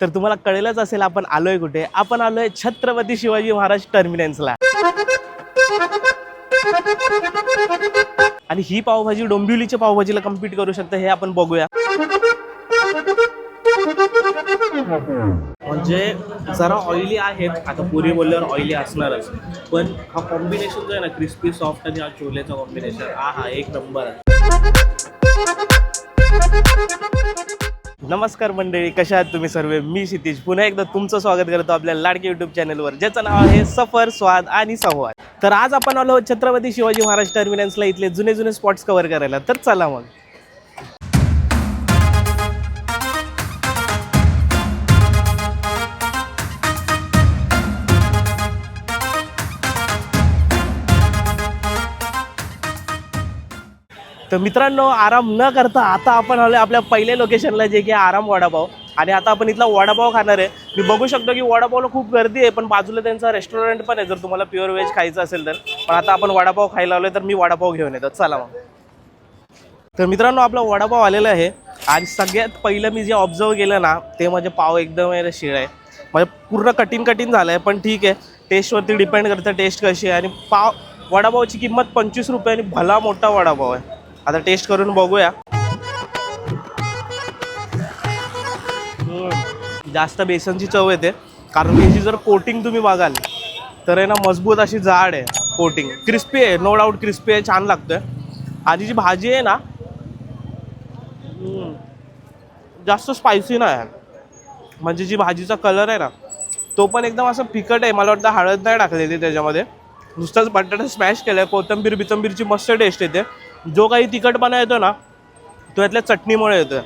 तर तुम्हाला कळेलच असेल आपण आलोय कुठे. आपण आलोय छत्रपती शिवाजी महाराज टर्मिनन्सला आणि ही पावभाजी डोंबिवलीच्या पावभाजीला कम्पीट करू शकते हे आपण बघूया. म्हणजे जरा ऑइली आहेत. आता पुरी बोलल्यावर ऑइली असणारच. पण हा कॉम्बिनेशन जो आहे ना क्रिस्पी सॉफ्ट आणि हा छोलेचा कॉम्बिनेशन हा हा एक नंबर आहे. नमस्कार मंडळी कशा आहात तुम्ही सर्व? मी क्षितिज. पुन्हा एकदा तुमचं स्वागत करतो आपल्या लाडके युट्यूब चॅनलवर ज्याचं नाव आहे सफर स्वाद आणि संवाद. तर आज आपण आलो छत्रपती शिवाजी महाराज टर्मिनल्सला इथले जुने जुने स्पॉट्स कव्हर करायला. तर चला मग. तर मित्रांनो आराम न करता आता आपण आलो आपल्या पहिल्या लोकेशनला जे की आराम वडापाव. आणि आता आपण इथला वडापाव खाणार आहे. मी बघू शकतो की वडापावला खूप गर्दी आहे पण बाजूला त्यांचा रेस्टॉरंट पण आहे. जर तुम्हाला प्युअर व्हेज खायचं असेल तर. पण आता आपण वडापाव खायला आलोय तर मी वडापाव घेऊन येतो. चला मग. तर मित्रांनो आपला वडापाव आलेला आहे. आणि सगळ्यात पहिलं मी जे ऑब्झर्व केलं ना ते म्हणजे पाव एकदम आहे शिळ. आहे म्हणजे पूर्ण कठीण कठीण झालं आहे पण ठीक आहे. टेस्टवरती डिपेंड करतं टेस्ट कशी आहे. आणि पाव वडापावची किंमत पंचवीस रुपये आणि भला मोठा वडापाव आहे. आता टेस्ट करून बघूया. जास्त बेसनची चव येते. कारण याची जर कोटिंग तुम्ही बघाल तर आहे ना मजबूत अशी जाड आहे कोटिंग क्रिस्पी आहे नो डाऊट क्रिस्पी आहे छान लागतोय. आणि जी भाजी आहे ना जास्त स्पायसी नाही आहे. म्हणजे जी भाजीचा कलर आहे ना तो पण एकदम असं फिकट आहे. मला वाटतं हळद नाही टाकलेली त्याच्यामध्ये. नुसताच बटाटा स्मॅश केलं आहे कोथंबीर बिथंबीरची मस्त टेस्ट येते. जो काही तिखटपणा येतो ना तो यातल्या चटणीमुळे येतोय.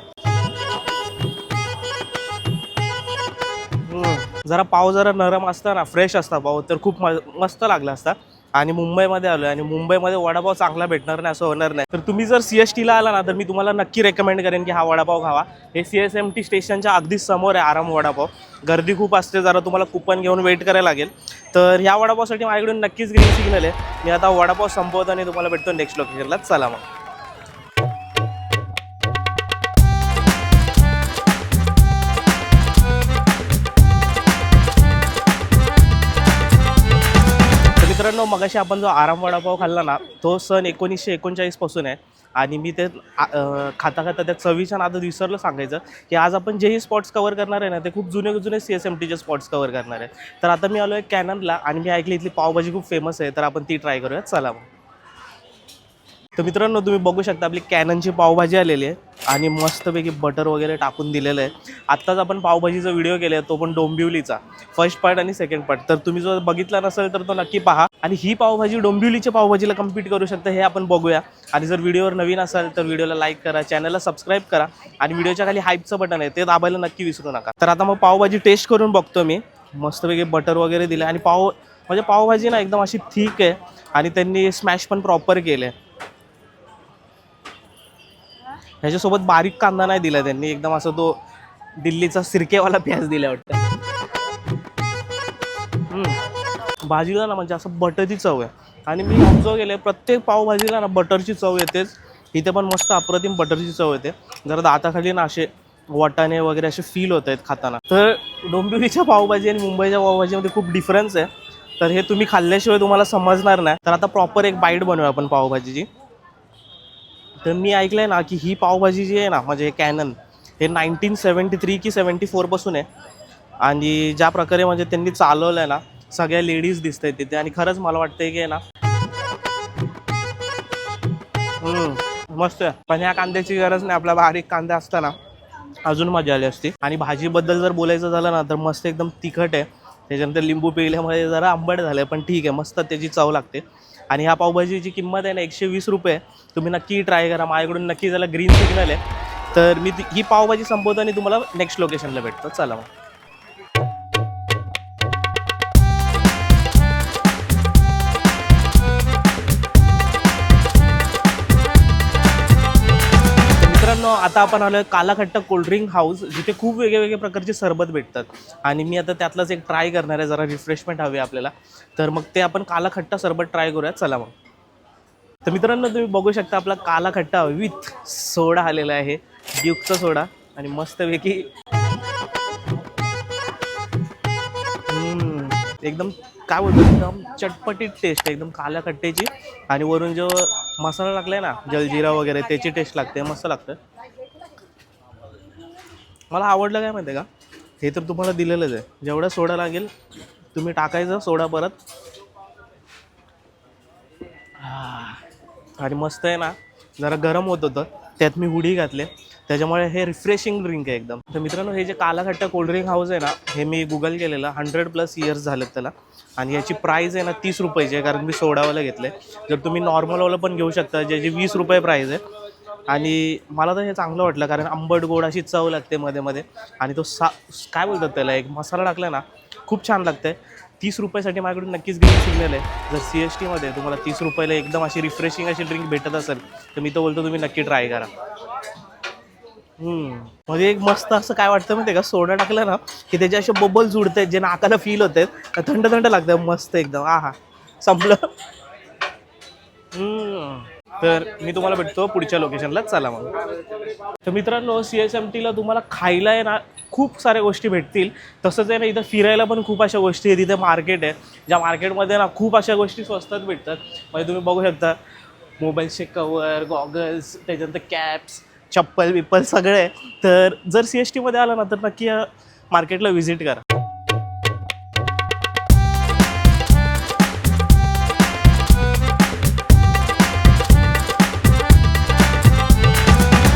जरा पाव जरा नरम असता ना फ्रेश असता पाव तर खूप म- मस्त लागला असता. आणि मुंबईमध्ये आलो आहे आणि मुंबईमध्ये वडापाव चांगला भेटणार नाही असं होणार नाही. तर तुम्ही जर सी एस टीला आला ना तर मी तुम्हाला नक्की रेकमेंड करेन की हा वडापाव खावा. हे सी एस एम टी स्टेशनच्या अगदीच समोर आहे आराम वडापाव. गर्दी खूप असते जरा तुम्हाला कुपन घेऊन वेट करायला लागेल. तर ह्या वडापावसाठी माझ्याकडून नक्कीच ग्रीन सिग्नल आहे. मी आता वडापाव संपवतो आणि तुम्हाला भेटतो नेक्स्ट लोकेशनला चला मग. मित्रांनो मगाशी आपण जो आराम वडापाव खाल्ला ना तो सन एकोणीसशे एकोणचाळीसपासून आहे. आणि मी ते खाता खाता त्या चवीच्या नादात विसरलं सांगायचं की आज आपण जेही स्पॉट्स कवर करणार आहे ना ते खूप जुने जुने सी एस एम टीचे स्पॉट्स कवर करणार आहे. तर आता मी आलो आहे कॅननला आणि मी ऐकली इथली पावभाजी खूप फेमस आहे तर आपण ती ट्राय करूया चला मग. तर मित्रांनो तुम्ही बघू शकता आपली कॅननची पावभाजी आलेली आहे आणि मस्तपैकी बटर वगैरे टाकून दिलेलं आहे. आत्ताच आपण पावभाजीचा व्हिडिओ केला आहे तो पण डोंबिवलीचा. फर्स्ट पार्ट आणि सेकंड पार्ट तर तुम्ही जर बघितला नसेल तर तो नक्की पहा. आणि ही पावभाजी डोंबिवलीच्या पावभाजीला कम्पीट करू शकतं हे आपण बघूया. आणि जर व्हिडिओवर नवीन असाल तर व्हिडिओला लाईक करा चॅनलला सबस्क्राईब करा. आणि व्हिडिओच्या खाली हाईपचं बटन आहे ते दाबायला नक्की विसरू नका. तर आता मग पावभाजी टेस्ट करून बघतो मी. मस्तपैकी बटर वगैरे दिलं आणि पाव म्हणजे पावभाजी ना एकदम अशी थिक आहे. आणि त्यांनी स्मॅश पण प्रॉपर केलं आहे ह्याच्यासोबत बारीक कांदा नाही दिला त्यांनी. एकदम असं तो दिल्लीचा सिरकेवाला प्याज दिला वाटतं. भाजीला ना म्हणजे असं बटरची चव आहे. आणि मी ऑब्झर्व केलं प्रत्येक पावभाजीला ना बटरची चव येतेच. इथे पण मस्त अप्रतिम बटरची चव येते. जरा दाताखाली ना असे वाटाणे वगैरे असे फील होत आहेत खाताना. तर डोंबिवलीच्या पावभाजी आणि मुंबईच्या पावभाजीमध्ये खूप डिफरन्स आहे. तर हे तुम्ही खाल्ल्याशिवाय तुम्हाला समजणार नाही. तर आता प्रॉपर एक बाईट बनवूया आपण पावभाजीची. तर मी ऐकलं आहे ना की ही पावभाजी जी आहे ना म्हणजे हे कॅनन हे नाईन्टीन सेवन्टी थ्री की सेवन्टी फोरपासून आहे. आणि ज्या प्रकारे म्हणजे त्यांनी चालवलं आहे ना सगळ्या लेडीज दिसत आहेत तिथे. आणि खरंच मला वाटतंय की ना हम्म, मस्त आहे. पण ह्या कांद्याची गरज नाही. आपला बारीक कांदा असताना अजून मजा आली असती. आणि भाजीबद्दल जर बोलायचं झालं ना तर मस्त एकदम तिखट आहे. त्याच्यानंतर लिंबू पिळल्यामुळे जरा आंबट झालं पण ठीक आहे. मस्त त्याची चव लागते. आणि ह्या पावभाजीची किंमत आहे ना एकशे वीस रुपये. तुम्ही नक्की ट्राय करा. माझ्याकडून नक्की त्याला ग्रीन सिग्नल आहे. तर मी ती- ही पावभाजी संपवतो आणि तुम्हाला नेक्स्ट लोकेशनला भेटतो. चला मग. आता आपण आलोय कालाखट्ट कोल्ड्रिंक हाऊस जिथे खूप वेगळे वेगळे प्रकारचे सरबत भेटतात. आणि मी आता त्यातलाच एक ट्राय करणार आहे जरा रिफ्रेशमेंट हवी आपल्याला. तर मग ते आपण कालाखट्टा सरबत ट्राय करूया चला मग. तर मित्रांनो तुम्ही बघू शकता आपला काला खट्टा विथ सोडा आलेला आहे. ड्युकचा सोडा. आणि मस्तपैकी एकदम काय बोलतो एकदम चटपटीत टेस्ट एकदम काल्या खट्ट्याची आणि वरून जो मसाला लागलाय ना जलजिरा वगैरे त्याची टेस्ट लागते मस्त लागतं. मला आवडलं काय माहिती आहे का? हे तर तुम्हाला दिलेलंच आहे. जेवढा सोडा लागेल तुम्ही टाकायचं सोडा परत. आणि मस्त आहे ना जरा गरम होत होतं. त्यात मी हुडी घातले. त्याच्यामुळे हे रिफ्रेशिंग ड्रिंक आहे एकदम. तर मित्रांनो हे जे कालाखट्टा कोल्ड्रिंक हाऊस आहे ना हे मी गुगल केलेलं. हंड्रेड प्लस इयर्स झालेत त्याला. आणि याची प्राईज आहे ना तीस रुपयाची आहे कारण मी सोडावाला घेतलं आहे जर तुम्ही नॉर्मलवालं पण घेऊ शकता ज्याची वीस रुपये प्राईज आहे आणि मला तर हे चांगलं वाटलं कारण आंबट गोड अशी चव लागते मध्ये मध्ये. आणि तो सा काय बोलतात त्याला एक मसाला टाकला ना खूप छान लागतंय. तीस रुपयासाठी माझ्याकडून नक्कीच ग्रीन सिग्नल आहे. जर सी एस टीमध्ये तुम्हाला तीस रुपयाला एकदम अशी रिफ्रेशिंग अशी ड्रिंक भेटत असेल तर मी तो बोलतो तुम्ही नक्की ट्राय करा. म्हणजे एक मस्त असं काय वाटतं माहिती का सोडा टाकलं ना की त्याचे असे बबल जुडते जे नाकाला फील होत आहेत थंड थंड लागतं मस्त एकदम. आ हा संपलं तर मी तुम्हाला भेटतो पुढच्या लोकेशनला चला मग. तर मित्रांनो सी एस एम टीला तुम्हाला खायला आहे ना खूप साऱ्या गोष्टी भेटतील. तसंच आहे ना इथं फिरायला पण खूप अशा गोष्टी आहेत. इथं मार्केट आहे. ज्या मार्केटमध्ये ना खूप अशा गोष्टी स्वस्तात भेटतात. म्हणजे तुम्ही बघू शकता मोबाईलचे कवर गॉगल्स त्याच्यानंतर कॅप्स चप्पल बिप्पल सगळे. तर जर सी एस टीमध्ये आला ना तर नक्की मार्केटला व्हिजिट करा.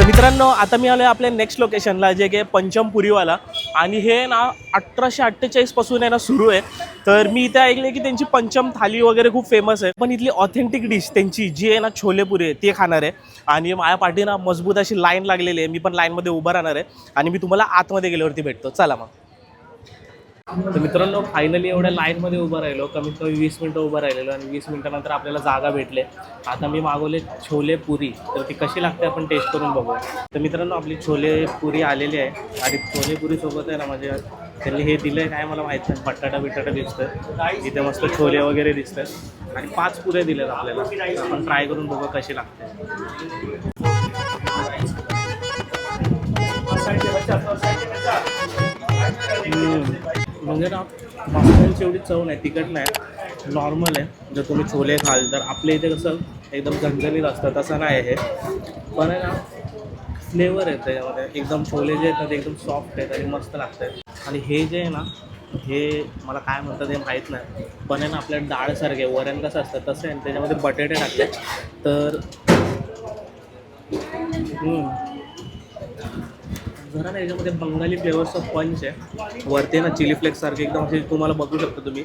तर मित्रांनो आता मी आलो आहे आपल्या नेक्स्ट लोकेशनला जे की पंचमपुरीवाला. आणि हे ना अठराशे अठ्ठेचाळीसपासून आहे ना सुरू आहे. तर मी इथे ऐकले की त्यांची पंचम थाली वगैरे खूप फेमस आहे. पण इथली ऑथेंटिक डिश त्यांची जी आहे ना छोलेपुरी आहे ते खाणार आहे. आणि माझ्या पाठी ना मजबूत अशी लाईन लागलेली आहे. मी पण लाईनमध्ये उभं राहणार आहे. आणि मी तुम्हाला आतमध्ये गेल्यावरती भेटतो. चला मग. तर मित्रांनो फायनली एवढ्या लाईनमध्ये उभं राहिलो. कमीत कमी वीस मिनटं उभं राहिलेलो आणि वीस मिनटानंतर आपल्याला जागा भेटले. आता मी मागवले छोले पुरी. तर ती कशी लागते आपण टेस्ट करून बघू तर मित्रांनो आपली छोले पुरी आलेली आहे. आणि छोले पुरीसोबत आहे ना म्हणजे त्यांनी हे दिलं आहे काय मला माहीत नाही. बटाटा बिटाटा दिसतं इथे मस्त छोले वगैरे दिसतात आणि पाच पुरे दिलेत आपल्याला. आपण ट्राय करून बघू कशी लागते. हम्म. म्हणजे ना मसाल्यांची एवढी चव नाही तिखट नाही. नॉर्मल आहे. जर तुम्ही छोले खाल तर आपल्या इथे कसं एकदम झणझणीत असतं तसं नाही आहे. पण आहे ना फ्लेवर आहे त्याच्यामध्ये. एकदम छोले जे आहेत ना ते एकदम सॉफ्ट आहेत आणि मस्त लागतात. आणि हे जे आहे ना हे मला काय म्हणतात हे माहीत नाही. पण आहे ना आपल्या डाळसारखे वरण कसं असतं तसं आहे. त्याच्यामध्ये बटाटे टाकले तर जरा ना याच्यामध्ये बंगाली फ्लेवर्सचा पंच आहे. वरती ना चिली फ्लेक्स सारखे. एकदम असे तुम्हाला बघू शकता तुम्ही.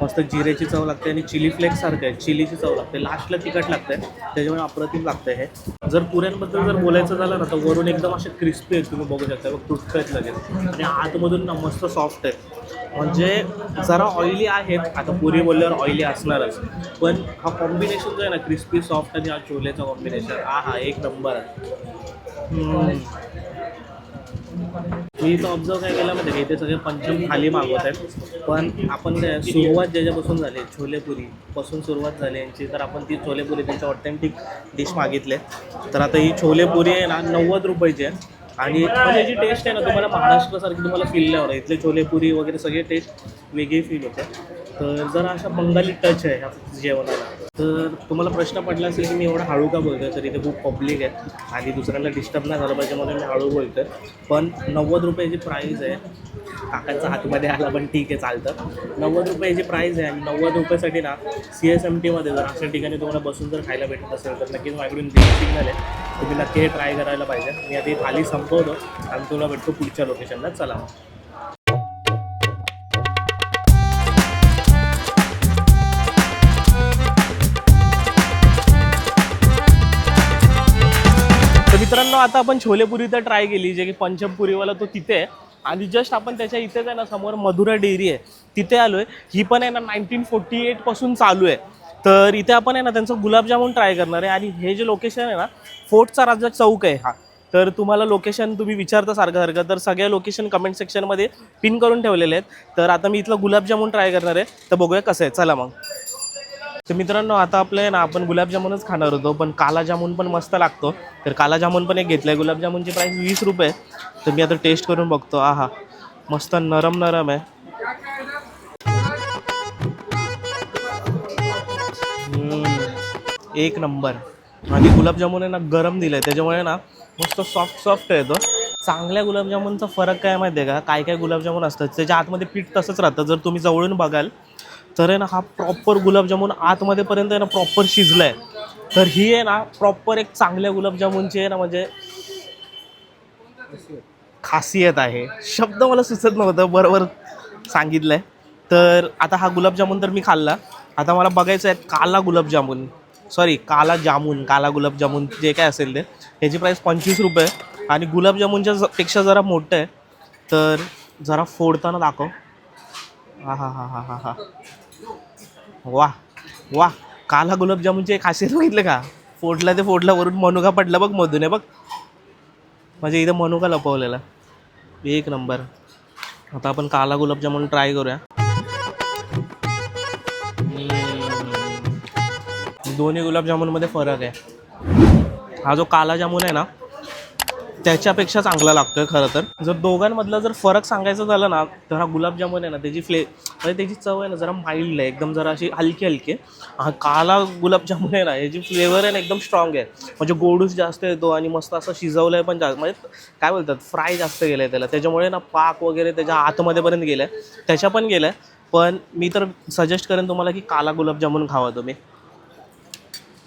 मस्त जिरेची चव लागते आणि चिली फ्लेक्स सारखं आहे. चिलीची चव लागते. लास्टला तिखट लागतं. आहे त्याच्यामुळे अप्रतिम लागतं हे. जर पुऱ्यांबद्दल जर बोलायचं झालं ना तर वरून एकदम असे क्रिस्पी आहेत. तुम्ही बघू शकता. बघ तुटत आहेत लगेच. आणि आतमधून ना मस्त सॉफ्ट आहेत. म्हणजे जरा ऑइली आहेत. आता पुरी बोलल्यावर ऑइली असणारच. पण हा कॉम्बिनेशन जो आहे ना क्रिस्पी सॉफ्ट आणि हा छोलेचा कॉम्बिनेशन हा हा एक नंबर आहे. मी इथं ऑब्झर्व काय केलं माहिती इथे सगळे पंचम थाली मागवत आहेत. पण आपण काय सुरुवात ज्याच्यापासून झाली छोलेपुरी पासून सुरुवात झाली यांची तर आपण ती छोलेपुरी त्यांच्या ऑथेंटिक डिश मागितले तर आता ही छोलेपुरी आहे ना नव्वद रुपयाची आहे. आणि पण याची टेस्ट आहे ना तुम्हाला महाराष्ट्रासारखी तुम्हाला फील नाही होणार. इथले छोलेपुरी वगैरे सगळे टेस्ट वेगळी फील होते. तर जरा अशा बंगाली टच आहे ह्या जेवणाला. तर तुम्हाला प्रश्न पडला असेल की मी एवढा हळू का बोलतोय? तर इथे खूप पब्लिक आहे आणि दुसऱ्यांना डिस्टर्ब नाही झालं पाहिजे म्हणून मी हळू बोलतोय. पण नव्वद रुपयाची प्राईज आहे. काकांचा हातमध्ये आला पण ठीक आहे चालतं. नव्वद रुपयाची प्राईज आहे आणि नव्वद रुपयासाठी ना सी एस एम टीमध्ये जर अशा ठिकाणी तुम्हाला बसून जर खायला भेटत असेल तर नक्कीच माझ्याकडून ग्रीन सिग्नल आहे. तुम्ही नक्की हे ट्राय करायला पाहिजे. मी आधी थाली संपवतो आणि तुला भेटतो पुढच्या लोकेशनला चला मित्रांनो आता आपण छोलेपुरी तर ट्राय केली जे की पंचमपुरीवाला तो तिथे आहे. आणि जस्ट आपण त्याच्या इथेच आहे ना समोर मधुरा डेअरी आहे. तिथे आलो आहे ही पण आहे ना नाईन्टीन फोर्टी एटपासून चालू आहे. तर इथे आपण आहे ना त्यांचं गुलाबजामुन ट्राय करणार आहे. आणि हे जे लोकेशन आहे ना फोर्टचा राजा चौक आहे हा. तर तुम्हाला लोकेशन तुम्ही विचारता सारखं सारखं. तर सगळ्या लोकेशन कमेंट सेक्शनमध्ये पिन करून ठेवलेले आहेत. तर आता मी इथलं गुलाबजामुन ट्राय करणार आहे. तर बघूया कसं आहे. चला मग. तर मित्रांनो आता आपलं ना आपण गुलाबजामुनच खाणार होतो पण काला जामून पण मस्त लागतो. तर काला जामून पण एक घेतलं आहे गुलाबजामुनची प्राईस वीस रुपये. तर मी आता टेस्ट करून बघतो आहा. मस्त नरम नरम आहे. एक नंबर. आणि गुलाबजामुन आहे ना गरम दिलं आहे त्याच्यामुळे ना मस्त सॉफ्ट सॉफ्ट आहे तो. चांगल्या गुलाबजामुनचा फरक काय माहिती आहे का? काय काय गुलाबजामुन असतात त्याच्या आतमध्ये पीठ तसंच राहतं जर तुम्ही जवळून बघाल तर आहे ना हा प्रॉपर गुलाबजामून आतमध्येपर्यंत आहे ना प्रॉपर शिजला आहे तर ही आहे ना प्रॉपर एक चांगल्या गुलाबजामुनची आहे ना म्हणजे खासियत आहे. शब्द मला सुचत नव्हतं बरोबर सांगितलं आहे तर आता हा गुलाबजामून तर मी खाल्ला. आता मला बघायचं आहे काला गुलाबजामून. सॉरी काला जामून काला गुलाबजामून जे काय असेल ते. ह्याची प्राईस पंचवीस रुपये आहे. आणि गुलाबजामुनच्या ज- पेक्षा जरा मोठं आहे. तर जरा फोडताना दाखव. हा हा हा हा हा हा. वा वा काला गुलाबजामुनचे एक खासियत बघितलं का? फोडला ते फोडला वरून मनुका पडला बघ मधून आहे बघ. म्हणजे इथं मनुका लपवलेला. एक नंबर. आता आपण काला गुलाबजामुन ट्राय करूया. दोन्ही गुलाबजामुनमध्ये फरक आहे. हा जो काला जामून आहे ना त्याच्यापेक्षा चांगला लागतोय खरं तर. जर दोघांमधला जर फरक सांगायचा झाला ना तर हा गुलाबजामुन आहे ना त्याची फ्ले म्हणजे त्याची चव आहे ना जरा माइल्ड आहे एकदम जरा अशी हलकी हलकी हा काला गुलाबजामुन आहे ना याची फ्लेवर आहे ना एकदम स्ट्रॉंग आहे. म्हणजे गोडूस जास्त येतो आणि मस्त असं शिजवलं आहे पण जास्त म्हणजे काय बोलतात फ्राय जास्त गेलं आहे त्याला. त्याच्यामुळे ना पाक वगैरे त्याच्या आतमध्येपर्यंत गेलं आहे त्याच्या पण गेलं आहे पण मी तर सजेस्ट करेन तुम्हाला की काला गुलाबजामुन खावा तुम्ही.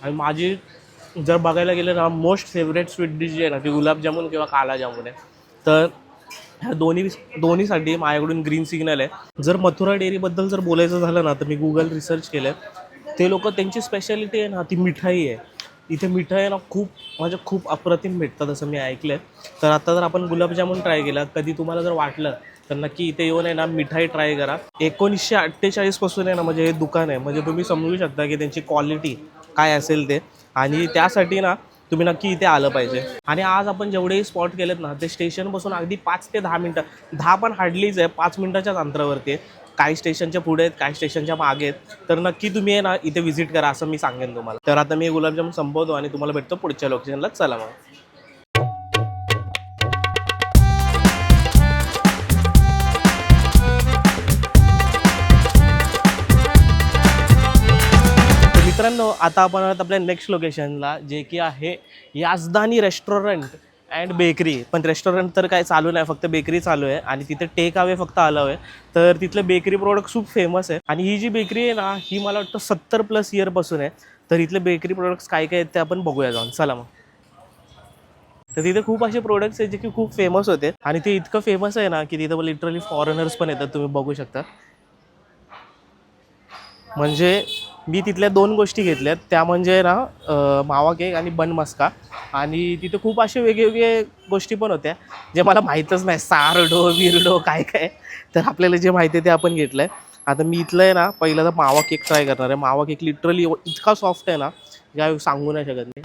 आणि माझी जर बघायला गेलं ना मोस्ट फेवरेट स्वीट डिश जी आहे ना ती गुलाबजामुन किंवा कालाजामुन आहे. तर ह्या दोन्ही दोन्हीसाठी माझ्याकडून ग्रीन सिग्नल आहे. जर मथुरा डेअरीबद्दल जर बोलायचं झालं ना तर मी गुगल रिसर्च केलं ते लोक त्यांची स्पेशालिटी आहे ना ती मिठाई आहे. इथे मिठाई ना खूप म्हणजे खूप अप्रतिम भेटतात असं मी ऐकलं आहे तर आता जर आपण गुलाबजामुन ट्राय केला कधी तुम्हाला जर वाटलं तर नक्की इथे येऊन आहे ना मिठाई ट्राय करा. एकोणीसशे अठ्ठेचाळीसपासून आहे ना म्हणजे हे दुकान आहे. म्हणजे तुम्ही समजू शकता की त्यांची क्वालिटी काय असेल ते. आणि त्यासाठी ना तुम्ही नक्की इथे आलं पाहिजे. आणि आज आपण जेवढेही स्पॉट केलेत ना ते स्टेशनपासून अगदी पाच ते दहा मिनटं दहा पण हार्डलीच आहे पाच मिनटाच्याच अंतरावरती आहे. काही स्टेशनच्या पुढे आहेत काही स्टेशनच्या मागे आहेत. तर नक्की तुम्ही आहे ना इथे व्हिजिट करा असं मी सांगेन तुम्हाला. तर आता मी गुलाबजाम संपवतो आणि तुम्हाला भेटतो पुढच्या लोकेशनला चला मग. मित्रांनो आता आपण आहोत आपल्या नेक्स्ट लोकेशनला जे की आहे याजदानी रेस्टॉरंट अँड बेकरी पण रेस्टॉरंट तर काय चालू नाही फक्त बेकरी चालू आहे आणि तिथे टेक अवे फक्त आलं आहे. तर तिथलं बेकरी प्रोडक्ट खूप फेमस आहे. आणि ही जी बेकरी आहे ना ही मला वाटतं सत्तर प्लस इयरपासून आहे. तर इथले बेकरी प्रोडक्ट्स काय काय आहेत ते आपण बघूया जाऊन. चला मग. तर तिथे खूप असे प्रोडक्ट्स आहेत जे की खूप फेमस होते. आणि ते इतकं फेमस आहे ना की तिथं लिटरली फॉरेनर्स पण येतात तुम्ही बघू शकता. म्हणजे मी तिथल्या दोन गोष्टी घेतल्यात. त्या म्हणजे ना मावा केक आणि बन मस्का आणि तिथे खूप असे वेगवेगळे गोष्टी पण होत्या. जे मला माहीतच नाही सारडो विरडो काय काय. तर आपल्याला जे माहिती आहे ते आपण घेतलं आहे आता मी इथलं आहे ना पहिलं तर मावा केक ट्राय करणार आहे. मावा केक लिटरली इतका सॉफ्ट आहे ना काय सांगू नाही शकत मी.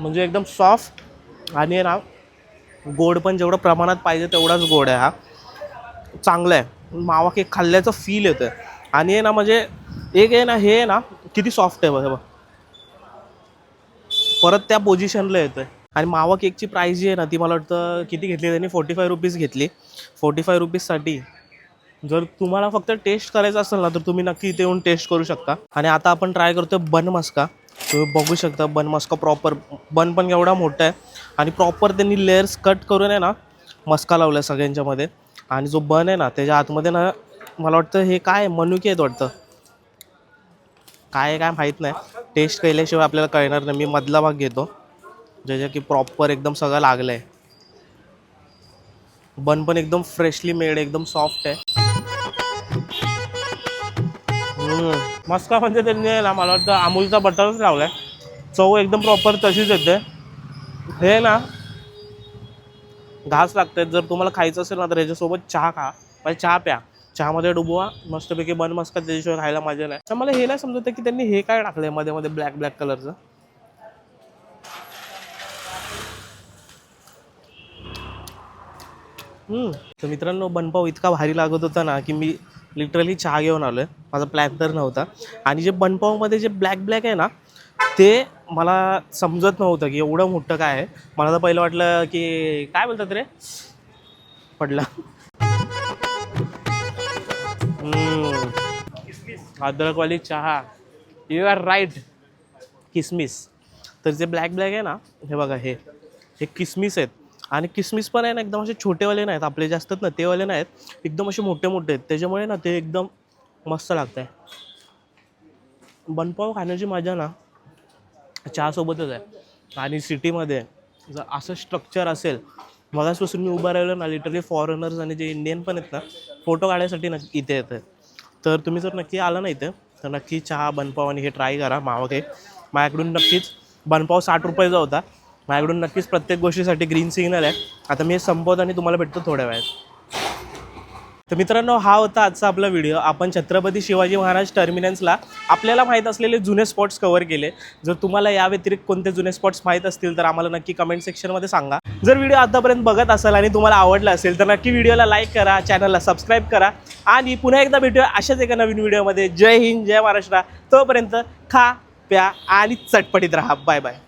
म्हणजे एकदम सॉफ्ट आणि ना गोड पण जेवढं प्रमाणात पाहिजे तेवढाच गोड आहे हा. चांगला आहे. मावा केक खाल्ल्याचं फील येतं आणि आहे ना म्हणजे एक आहे ना हे आहे ना किती सॉफ्ट आहे बघा बघ. परत त्या पोझिशनला येतं आणि मावा केकची प्राईस जी आहे ना ती मला वाटतं किती घेतली त्यांनी? फोर्टी फाय रुपीज घेतली. फोर्टी फाय रुपीजसाठी जर तुम्हाला फक्त टेस्ट करायचं असेल ना तर तुम्ही नक्की इथे येऊन टेस्ट करू शकता. आणि आता आपण ट्राय करतोय बन मस्का. तुम्ही बघू शकता बन मस्का प्रॉपर बन पण एवढा मोठा आहे. आणि प्रॉपर त्यांनी लेअर्स कट करून आहे ना मस्का लावला आहे सगळ्यांच्यामध्ये. आणि जो बन आहे ना त्याच्या आतमध्ये ना मला वाटतं हे काय मनुके आहेत वाटतं. काय आहे काय माहीत नाही. टेस्ट केल्याशिवाय आपल्याला कळणार नाही. मी मधला भाग घेतो. ज्याच्या की प्रॉपर एकदम सगळं लागलं आहे बन पण एकदम फ्रेशली मेड एकदम सॉफ्ट आहे. मस्त मस्का म्हणजे त्यांनी ना मला वाटतं अमूलचा बटरच लावलाय. चव एकदम प्रॉपर तशीच येते. हे ना घास लागते जर तुम्हाला खायचं असेल ना तर ह्याच्यासोबत चहा खा. म्हणजे चहा प्या. चहामध्ये डुबवा. मस्तपैकी बन मस्का त्याच्याशिवाय खायला मजा नाही. तर मला हे नाही समजत की त्यांनी हे काय टाकलंयमध्ये मध्ये ब्लॅक ब्लॅक कलरचं हम्म. तर मित्रांनो बनपाव इतका भारी लागत होता ना की मी लिटरली चहा घेऊन आलो आहे माझा प्लॅन तर नव्हता. आणि जे बनपावमध्ये जे ब्लॅक ब्लॅक आहे ना ते मला समजत नव्हतं की एवढं मोठं काय आहे. मला तर पहिलं वाटलं की काय बोलतात रे? पडला. अद्रकवाली चहा. यू आर राईट किसमिस. तर जे ब्लॅक ब्लॅक आहे ना हे बघा हे. हे किसमिस आहेत. आणि किसमिस पण आहे ना एकदम असे छोटेवाले नाहीत. आपले जे असतात ना तेवाले नाहीत. एकदम असे मोठे मोठे आहेत. त्याच्यामुळे ना ते एकदम मस्त लागतं आहे बनपाव खाण्याची मजा ना चहासोबतच आहे. आणि सिटीमध्ये जर असं स्ट्रक्चर असेल मगासपासून मी उभा राहिलो ना लिटरली फॉरेनर्स आणि जे इंडियन पण आहेत ना फोटो काढायसाठी नक्की इथे येतात तर तुम्ही जर नक्की आला ना इथे तर नक्की चहा बनपाव आणि हे ट्राय करा मावके माझ्याकडून नक्कीच बनपाव साठ रुपयाचा होता. माझ्याकडून नक्कीच प्रत्येक गोष्टीसाठी ग्रीन सिग्नल आहे. आता मी हे संपवतो आणि तुम्हाला भेटतो थोड्या वेळात. तर मित्रांनो हा होता आजचा आपला व्हिडिओ. आपण छत्रपती शिवाजी महाराज टर्मिनन्सला आपल्याला माहीत असलेले जुने स्पॉट्स कव्हर केले. जर तुम्हाला या व्यतिरिक्त कोणते जुने स्पॉट्स माहीत असतील तर आम्हाला नक्की कमेंट सेक्शनमध्ये सांगा. जर व्हिडिओ आतापर्यंत बघत असाल आणि तुम्हाला आवडला असेल तर नक्की व्हिडिओला लाईक करा चॅनलला सबस्क्राईब करा. आणि पुन्हा एकदा भेटूया अशाच एका नवीन व्हिडिओमध्ये. जय हिंद जय महाराष्ट्र. तोपर्यंत खा प्या आणि चटपटीत राहा. Bye bye